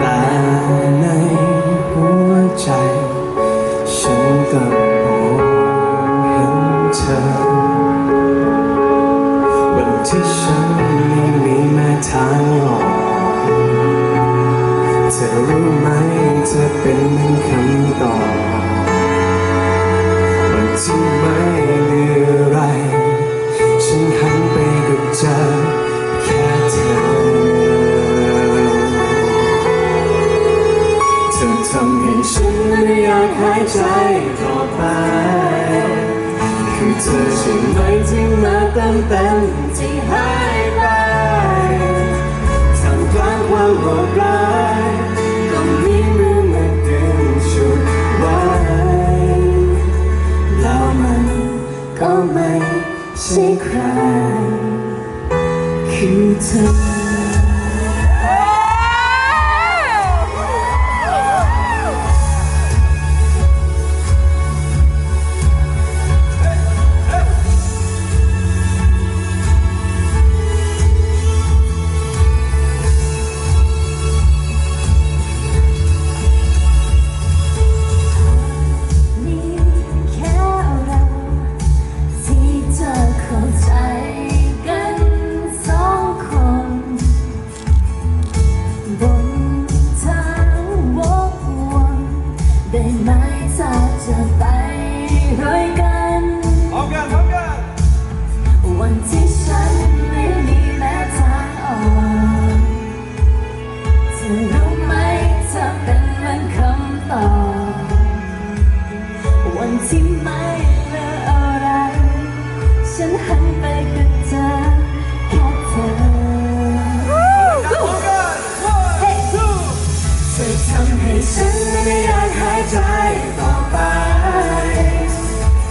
แต่ในหัวใจ ฉันก็มองเห็นเธอ วันที่ฉันไม่มีแม้ทางหอกเธอรู้ไหมเธอเป็นคำ ไม่อยากหายใจต่อไป คือเธอใช่ไหมที่มาเติมเต็มที่หายไปทำกลางความโหดร้ายก็มีมือมาดึงชุดไว้แล้วมันก็ไม่ใช่ใครคือเธอ ฉันหันไปกับเธอแค่เธอเธอทำให้ฉันไม่อยากหายใจต่อไป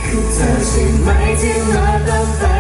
คือเธอใช่ไหมที่มาตั้ง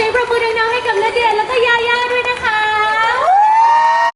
เสียงปรบมือดังๆให้กับณเดชนและวก็ยายาด้วย